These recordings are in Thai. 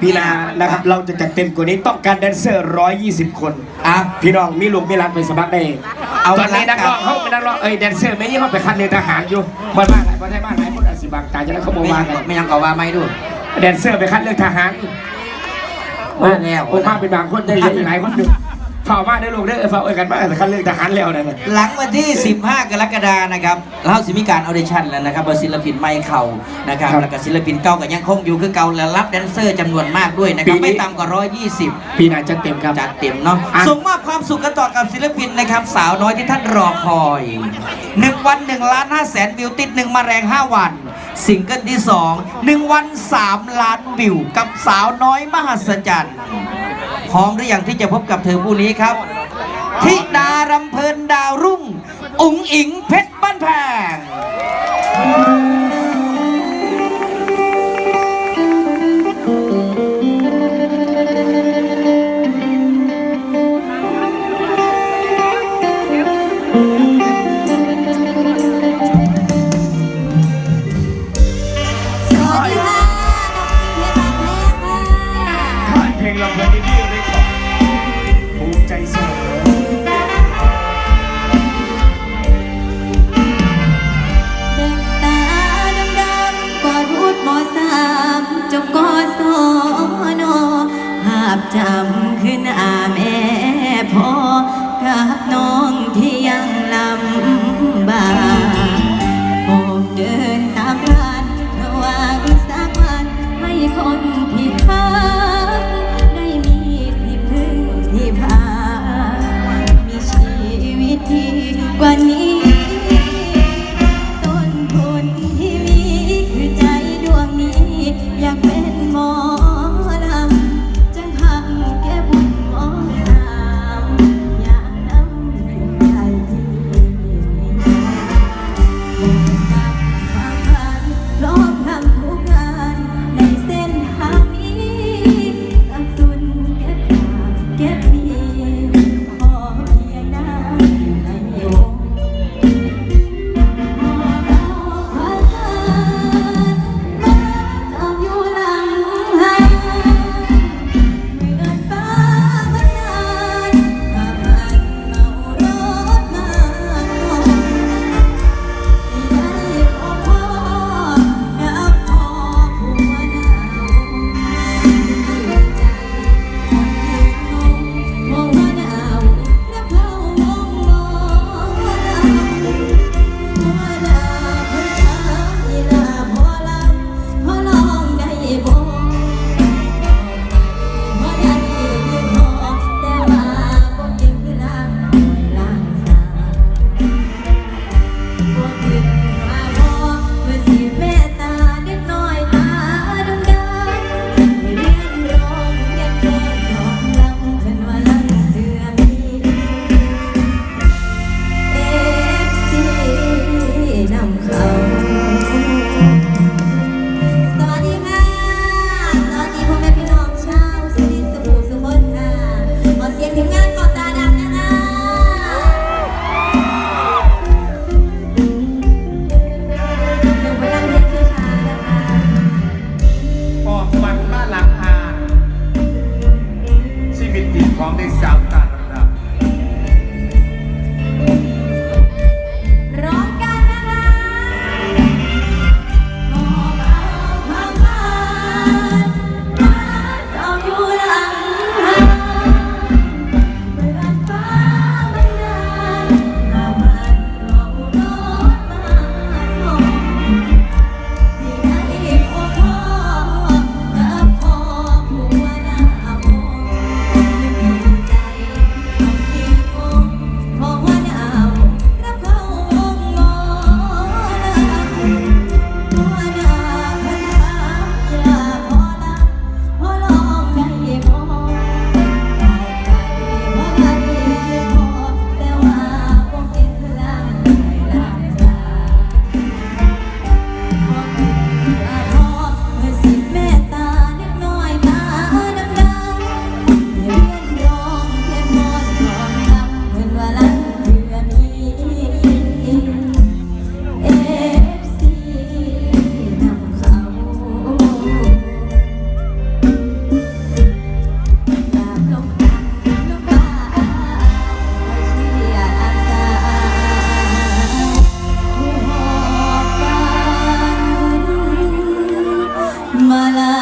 พี่นานะครับเราจะจัดเต็มกว่านี้ต้องการแดนเซอร์ 120 คนอะพี่น้องมีลูกมีหลานไปสมัครได้ เอาตอนนี้ละนักร้องเขาเป็นนักร้องเอ้ยแดนเซอร์ไม่ยี่เขาไปคัดเรือทหารอยู่บ้านบ้านไหนบ้านไทยบ้านไหนคนอาศิบังตายจะแล้วเขาบอกไม่ว่ายังกันไม่ยังก็ว่าไม่ดูแดนเซอร์ไปคัดเรือทหารมาแล้วโอ้มาเป็นบางคนได้เหลืออีกหลายคนอยู่เฝ้ามาได้ลูกได้อเออเฝ้าเอ้ยกันมาคัดเรือทหารแล้วนั่นน่ะหลังวันที่ 15 กรกฎานะครับเราสิมีการออเดชั่นแล้วนะครับว่าศิลปินไม่เข่านะครับครับแล้วก็ศิลปินเก่าก็ยังคงอยู่คือเก่าและรับแดนเซอร์จำนวนมากด้วยนะครับปีนี้ไม่ต่ำกว่า 120พี่นาจัดเต็มครับ จัดเต็มเนาะอะ ส่งมอบความสุขกันต่อกับศิลปินนะครับ สาวน้อยที่ท่านรอคอยหนึ่งวัน 1 ล้าน5แสนวิวติดหนึ่งมาแรง 5 วัน ซิงเกิลที่ 2 1 วัน 3 ล้านวิว กับสาวน้อยมหัศจรรย์ พร้อมหรือยังที่จะพบกับเธอผู้นี้ครับทิดารำเพลินดาวรุ่ง อุ๋งอิงเพชรบ้านแพง กับ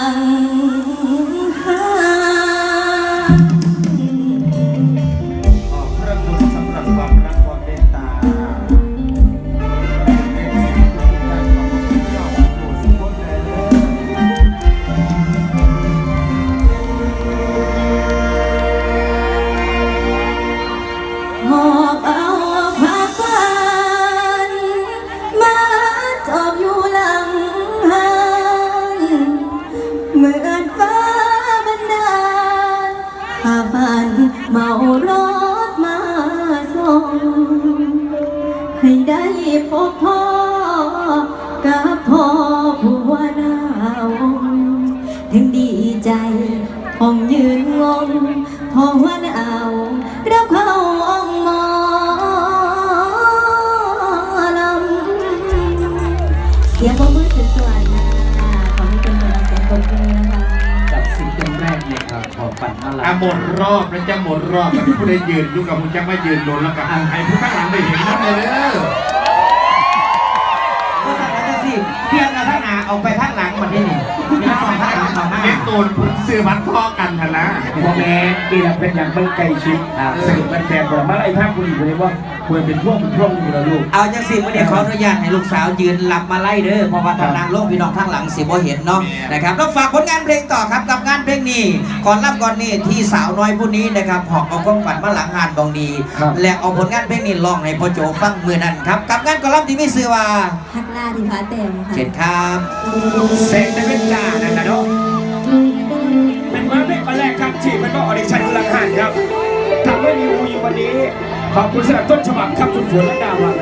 one. พบพ่อกับพ่อผัวนาวถึงดีใจห้องยืนงงพ่อหัวนาวรับเขาองมอลำเสียงปรบมือสวยๆค่ะขอให้เป็นคนเสีงปรบนะคะกับสิ่แรกเลยครับอฝันมาลอะหมดรอบแล้วจะหมดรอบแล้วผู้ใดยืนอยู่กับมึงจะไม่ยืนโดนแล้วกับนให้ผู้ข้างหลังได้เห็นนั่นเลยเด้ เอาไปท่างหลังหมดนี่นี่พี่น้องท่านหลัง เขามาเล็กตูนคุณซื้อวัดพ่อกันเถอะนะพ่อแม่ดีละเป็นอย่างเบิ่งไก่ชิดสื่อมันแฟนบอกมาไล่ภาพคุณอยู่เลยว่าควรเป็นพวกเป็นพวกอยู่แล้วลูก เอาจังสิมื่อนี้ขออนุญาตให้ลูกสาวยืนหลับมาไล่เด้อเพราะว่าทางนางโลกพี่น้องทางหลังสิบ่เห็นเนาะนะครับแล้วฝากผลงานเพลงต่อครับกับงานเพลงนี้ก่อนรับก่อนนี่ที่สาวน้อยผู้นี้นะครับหอบเอาความฝันมาหลังงานบองดีครับและเอาผลงานเพลงนี้ร้องให้พ่อโจฟังมือนั้นครับกับงานกอลัมน์ที่มีชื่อว่าฮักล่าที่พาเต็มค่ะเช่นครับเซ็งได้เป็นจ่านั่นนะเนาะ แรกครับที่มันก็ออดิชั่นพลังหันครับทำให้มีวอยู่วันนี้ ขอบคุณสำหรับต้นฉบับครับคุณฝนและดาวัน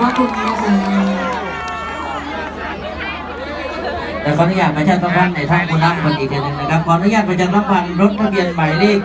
พระคุณนะคะแต่ขออนุญาตประชาสัมพันธ์ในทางผู้นำคนอีกทีหนึงนะครับขออนุญาตประชาสัมพันธ์รถทะเบียนหมายเลข